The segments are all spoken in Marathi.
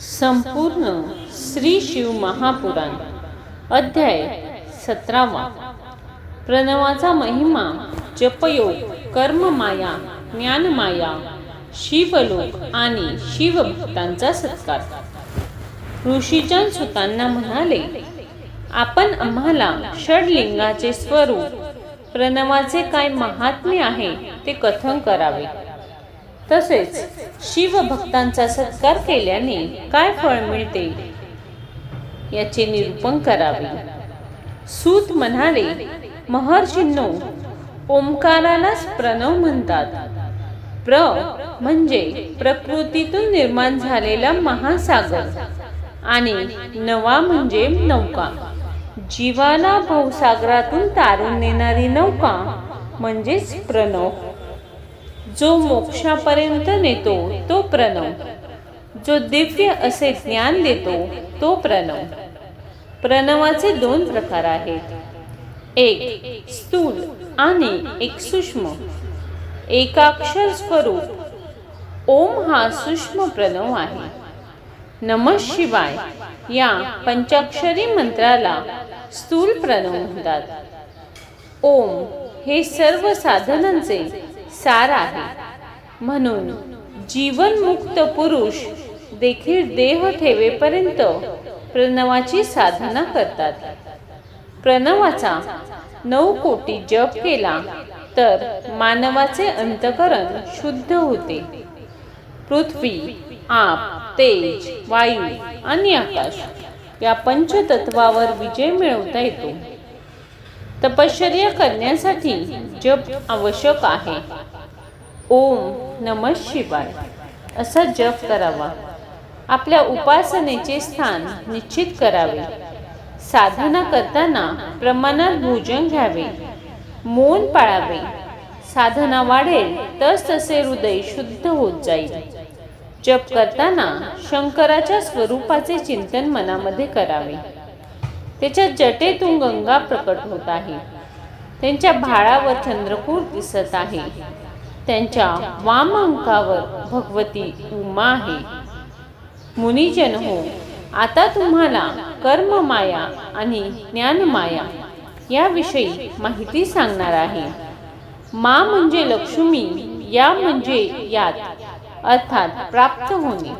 संपूर्ण श्री शिव महापुराण अध्याय सतरावा. प्रणवाचा महिमा जपयोग कर्ममाया ज्ञानमाया शिवलोक आणि शिवभक्तांचा सत्कार. ऋषीजन सुतांना म्हणाले आपण आम्हाला षडलिंगाचे स्वरूप प्रणवाचे काय महात्म्य आहे ते कथन करावे. तसेच शिवभक्तांचा सत्कार केल्याने काय फळ मिळते याचे निरूपण करावे. सूत म्हणाले महर्षींनो ओंकारालाच प्रणव म्हणतात. प्र म्हणजे प्रकृतीतून निर्माण झालेला महासागर आणि नवा म्हणजे नौका. जीवाला भवसागरातून तारून नेणारी नौका म्हणजेच प्रणव. जो मोक्षापर्यंत नेतो तो प्रणव. जो दिव्य असे ज्ञान देतो तो प्रणव. प्रणवाचे दोन प्रकार आहेत. एक स्थूल आणि एक सूक्ष्म. एकाक्षर स्वरूप. ओम हा सूक्ष्म प्रणव आहे. नम शिवाय या पंचाक्षरी मंत्राला स्थूल प्रणव म्हणतात. ओम हे सर्व साधनांचे सार आहे. म्हणून जीवनमुक्त पुरुष देखील देह ठेवेपर्यंत प्रणवाची साधना करतात. प्रणवाचा नऊ कोटी जप केला तर मानवाचे अंतकरण शुद्ध होते. पृथ्वी आप तेज वायू आणि आकाश या पंचतत्वावर विजय मिळवता येतो. तपश्चर्या करण्यासाठी जप आवश्यक आहे. ओम नम शिवाय. असा जप करावा. आपल्या उपासनेचे स्थान निश्चित करावे. साधना करताना प्रमाणात भोजन घ्यावे. मौन पाळावे. साधना वाढेल तस तसे हृदय शुद्ध होत जाईल. जप करताना शंकराच्या स्वरूपाचे चिंतन मनामध्ये करावे. त्याच्या जटेतून गंगा प्रकट होत आहे. त्यांच्या भाळावर चंद्रकूट दिसत आहे. त्यांच्या वाम अंकावर भगवती उमा आहे. मुनिजन हो आता तुम्हाला कर्ममाया आणि ज्ञानमाया याविषयी माहिती सांगणार आहे. मा म्हणजे लक्ष्मी या म्हणजे यात अर्थात प्राप्त होणे.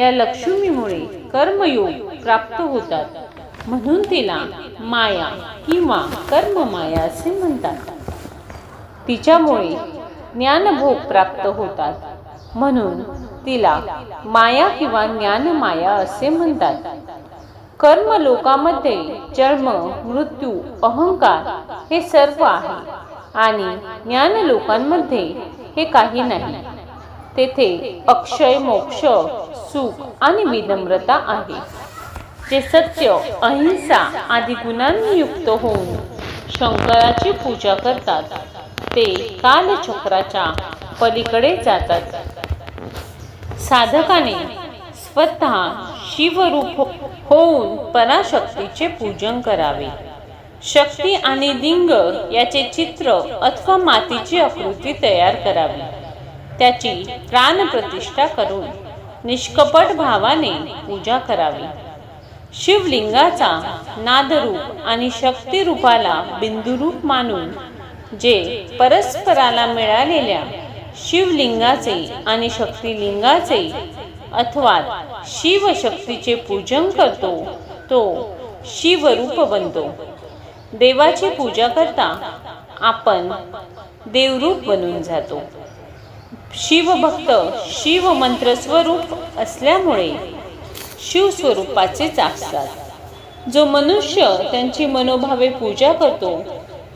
या लक्ष्मीमुळे कर्मयोग प्राप्त होतात. म्हणून तिला माया किंवा कर्ममाया असे म्हणतात. तिच्यामुळे ज्ञानभोग प्राप्त होतात. म्हणून तिला माया किंवा ज्ञानमाया असे म्हणतात. कर्म लोकामध्ये जन्म मृत्यू अहंकार हे सर्व आहे आणि ज्ञान लोकांमध्ये हे काही नाही. तेथे अक्षय मोक्ष सुख आणि विनम्रता आहे. जे सत्य अहिंसा आदी गुणांनी युक्त होऊन शंकराची पूजा करतात. ते कालचक्राच्या पलीकडे जातात. साधकाने स्वतः शिवरूप होऊन पराशक्तीचे पूजन करावे. शक्ती आणि लिंग याचे चित्र अथवा मातीची आकृती तयार करावी. त्याची प्राणप्रतिष्ठा करून निष्कपट भावाने पूजा करावी. शिवलिंगाचा नादरूप आणि शक्तिरूपाला बिंदुरूप मानून जे परस्पराला मिळालेल्या शिवलिंगाचे आणि शक्तिलिंगाचे अथवा शिवशक्तीचे पूजन करतो तो शिवरूप बनतो देवाची पूजा करता आपण देवरूप बनून जातो. शिवभक्त शिवमंत्र स्वरूप असल्यामुळे शिवस्वरूपाचेच असतात. जो मनुष्य त्यांची मनोभावे पूजा करतो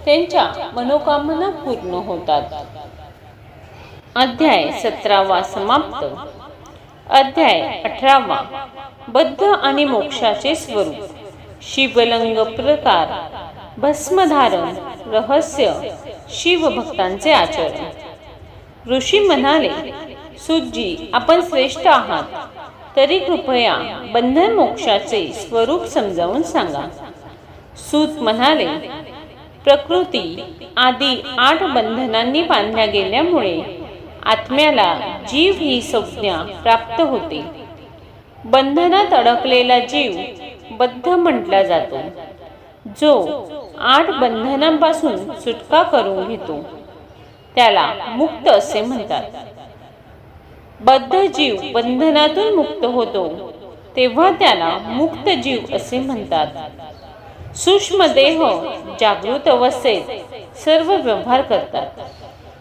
त्यांच्या मनोकामना पूर्ण होतात. अध्याय सतरावा समाप्त. अध्याय अठरावा. बद्ध आणि मोक्षाचे स्वरूप. शिवलंग प्रकार. भस्मधारण रहस्य शिवभक्तांचे आचरण. ऋषी म्हणाले सुजी आपण श्रेष्ठ आहात. तरी कृपया बंधन मोक्षाचे स्वरूप समजावून सांगा. सूत म्हणाले प्रकृती आदी आठ बंधनांनी बांधल्या गेल्यामुळे आत्म्याला जीव ही संज्ञा प्राप्त होते. बंधनात अडकलेला जीव बद्ध म्हटला जातो. जो आठ बंधनांपासून सुटका करून घेतो त्याला मुक्त असे म्हणतात. बद्ध जीव बंधनातून मुक्त होतो तेव्हा त्याला मुक्त जीव असे म्हणतात. सूक्ष्म देह जागृत अवस्थेत सर्व व्यवहार करतात.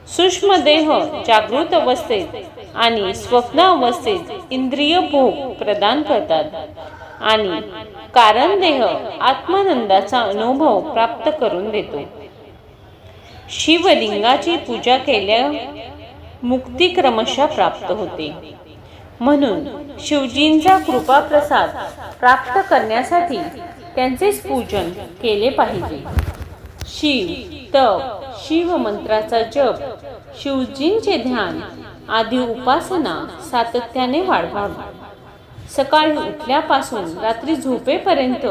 सूक्ष्म देह जागृत अवस्थेत आणि स्वप्न अवस्थेत इंद्रिय भोग प्रदान करतात आणि कारण देह आत्मानंदाचा अनुभव प्राप्त करून देतो. शिवलिंगाची पूजा केल्या मुक्ती क्रमशः प्राप्त होते. म्हणून शिवजींचा कृपाप्रसाद प्राप्त करण्यासाठी त्यांचेच पूजन केले पाहिजे. शिव तप शिव मंत्राचा जप शिवजींचे ध्यान आदी उपासना सातत्याने वाढवावी. सकाळी उठल्यापासून रात्री झोपेपर्यंत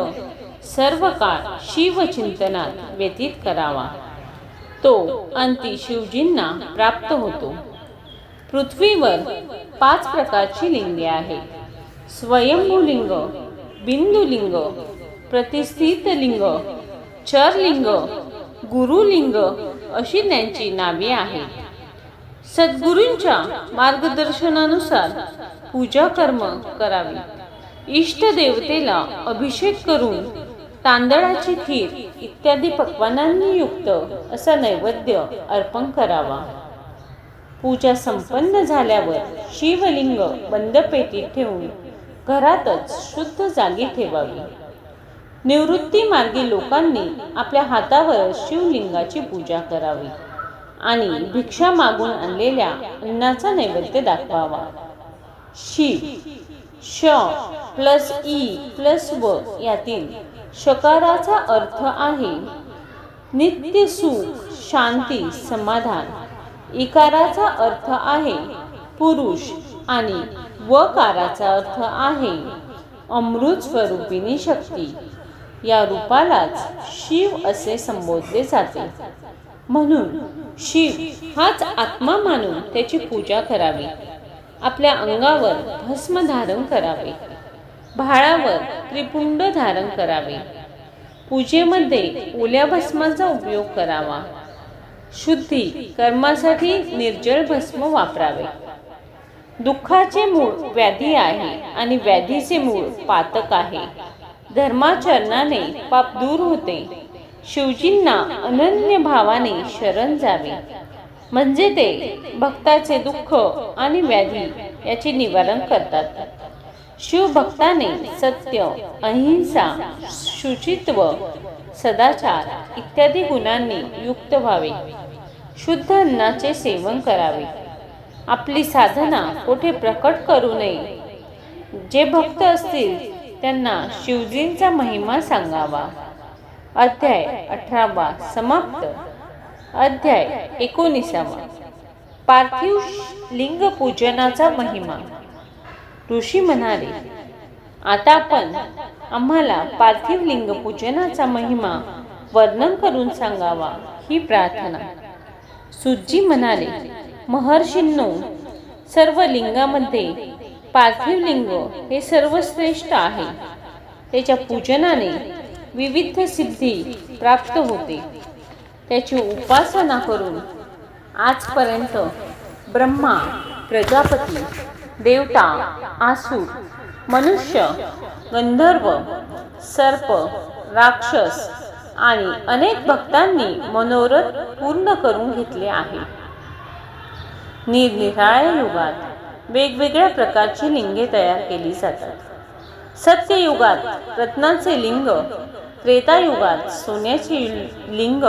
सर्व काळ शिवचिंतनात व्यतीत करावा. तो अंती शिवजींना प्राप्त होतो. पृथ्वीवर पाच प्रकारची लिंगे आहेत. स्वयंभूलिंग बिंदुलिंग प्रतिस्थितलिंग चरलिंग गुरुलिंग अशी त्यांची नावे आहेत. सद्गुरूंच्या मार्गदर्शनानुसार पूजा कर्म करावी. इष्ट देवतेला अभिषेक करून तांदळाची खीर इत्यादी पक्वानांनी युक्त असा नैवेद्य अर्पण करावा. पूजा संपन्न झाल्यावर शिवलिंग बंद पेटीत ठेवून घरातच शुद्ध जागी ठेवावी. निवृत्ती मार्गी लोकांनी आपल्या हातावर शिवलिंगाची पूजा करावी आणि भिक्षा मागून आणलेल्या अन्नाचा नैवेद्य दाखवावा. शिव श प्लस ई प्लस व यातील शकाराचा अर्थ आहे नित्य सुख शांती समाधान. इकाराचा अर्थ आहे पुरुष आणि वकाराचा अर्थ आहे अमृत स्वरूपिणी शक्ती. या रूपालाच शिव असे संबोधले जाते. म्हणून शिव हाच आत्मा मानून त्याची पूजा करावी. आपल्या अंगावर भस्म धारण करावे. भाळावर त्रिपुंड धारण करावे. पूजेमध्ये ओल्या भस्माचा उपयोग करावा. शुद्धी कर्मासाठी निर्जळ भस्म वापरावे. दुःखाचे मूळ व्याधी आहे आणि व्याधीचे मूळ पातक आहे. धर्माचरणाने पाप दूर होते. शिवजींना अनन्य भावाने शरण जावे. म्हणजे ते भक्ताचे दुःख आणि व्याधी याचे निवारण करतात. शिवभक्ताने सत्य अहिंसा शुचित्व सदाचार इत्यादी गुणांनी युक्त व्हावे. शुद्ध अन्नाचे सेवन करावे. आपली साधना कोठे प्रकट करू नये? जे भक्त असतील त्यांना शिवजींचा महिमा सांगावा. अध्याय अठरावा समाप्त. अध्याय एकोणीसावा. पार्थिव लिंग पूजनाचा महिमा. ऋषी म्हणाले आता आपण आम्हाला पार्थिव लिंग पूजनाचा महिमा वर्णन करून सांगावा ही प्रार्थना. सुजी म्हणाले महर्षींनो सर्व लिंगामध्ये पार्थिव लिंग हे सर्वश्रेष्ठ आहे. त्याच्या पूजनाने विविध सिद्धी प्राप्त होते. त्याची उपासना करून आजपर्यंत ब्रह्मा प्रजापती देवता आसूर मनुष्य गंधर्व सर्प राक्षस आणि अनेक भक्तांनी मनोरथ पूर्ण करून घेतले आहे. निरनिराळ्या युगात वेगवेगळ्या प्रकारची लिंगे तयार केली जातात. सत्ययुगात रत्नांचे लिंग त्रेतायुगात सोन्याचे लिंग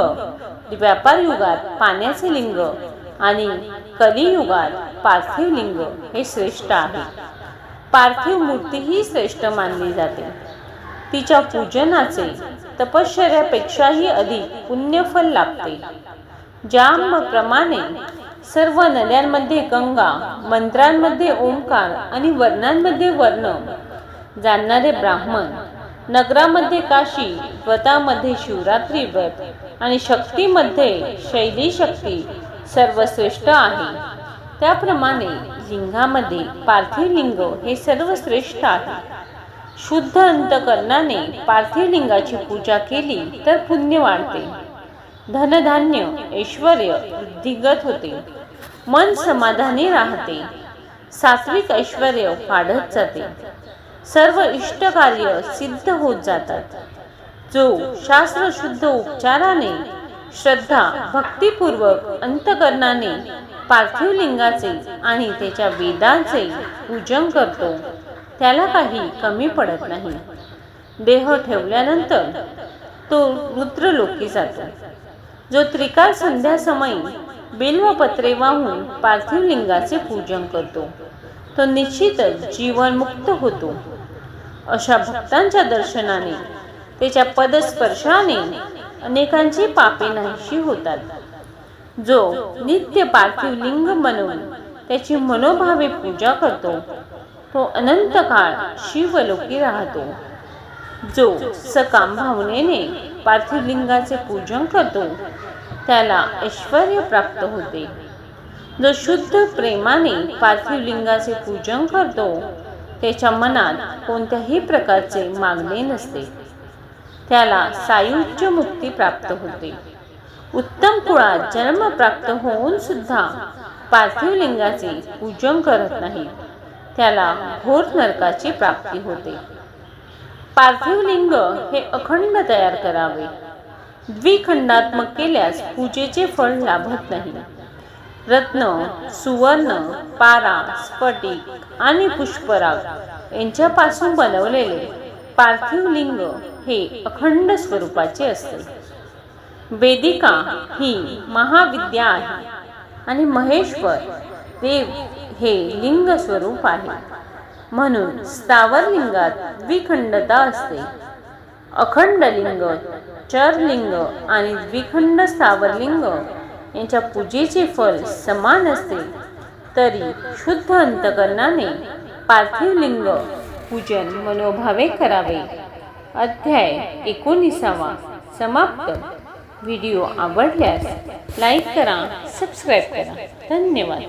व्यापार युगात पाण्याचे लिंग आणि कलियुगात पार्थिव लिंग हे श्रेष्ठ आहे. पार्थिव मूर्ती ही श्रेष्ठ मानली जाते. तिच्या पूजनाचे तपश्चर्यापेक्षाही अधिक पुण्यफल लाभते. ज्याप्रमाणे सर्व नद्यांमध्ये गंगा मंत्रांमध्ये ओंकार आणि वर्णांमध्ये वर्ण. जाणणारे ब्राह्मण नगरामध्ये काशी व्रतामध्ये शिवरात्री व्रत आणि शक्तीमध्ये शैली शक्ती सर्वश्रेष्ठ आहे. त्याप्रमाणे लिंगामध्ये पार्थिव लिंग हे सर्वश्रेष्ठ आहे. शुद्ध अंतकरणाने पार्थिव लिंगाची पूजा केली तर पुण्य वाढते. धनधान्य ऐश्वर वृद्धिगत होते. मन समाधानी राहते. सात्विक ऐश्वर वाढत जाते. सर्व इष्ट कार्य सिद्ध होत जातात. जो शास्त्रशुद्ध उपचाराने श्रद्धा भक्तिपूर्वक अंतकरणाने पार्थिव लिंगाचे आणि त्याच्या वेदांचे पूजन करतो. त्याला काही कमी पडत नाही. देह ठेवल्यानंतर तो रुद्रलोकी जातो. जो त्रिकाल संध्यासमयी बिल्वपत्रे वाहून पार्थिव लिंगाचे पूजन करतो. तो निश्चितच जीवनमुक्त होतो. अशा भक्तांच्या दर्शनाने त्याच्या पदस्पर्शाने अनेकांची पापे नाहीशी होतात. जो नित्य पार्थिव लिंग बनवून त्याची मनोभावे पूजा करतो तो अनंत काळ शिवलोकी राहतो. जो सकाम भावनेने पार्थिव लिंगाचे पूजन करतो. त्याला ऐश्वर प्राप्त होते. जो शुद्ध प्रेमाने पार्थिव लिंगाचे पूजन करतो त्याच्या मनात कोणत्याही प्रकारचे मागणे नसते. त्याला सायुज्य मुक्ती प्राप्त होते. उत्तम कुळात जन्म प्राप्त होऊन सुद्धा पार्थिव लिंगाचे पूजन करत नाही. त्याला घोर नरकाची प्राप्ती होते. पार्थिव लिंग हे अखंड तयार करावे. द्विखंडात्मक केल्यास पूजेचे फळ लाभत नाही. रत्न सुवर्ण पारा स्फटिक आणि पुष्पराग यांच्यापासून बनवलेले पार्थिव लिंग हे अखंड स्वरूपाचे असते. वेदिका ही महाविद्या आहे आणि महेश्वर देव हे लिंग स्वरूप आहे. म्हणून स्थावर लिंगात द्विखंडता असते. अखंड लिंग चरलिंग आणि द्विखंड स्थावर लिंग यांच्या पूजेचे फल समान असते. तरी शुद्ध अंतकरणाने पार्थिव लिंग पूजन मनोभावे करावे. अध्याय एकोणीसावा. समाप्त. व्हिडिओ आवडल्यास लाईक करा सबस्क्राईब करा. धन्यवाद.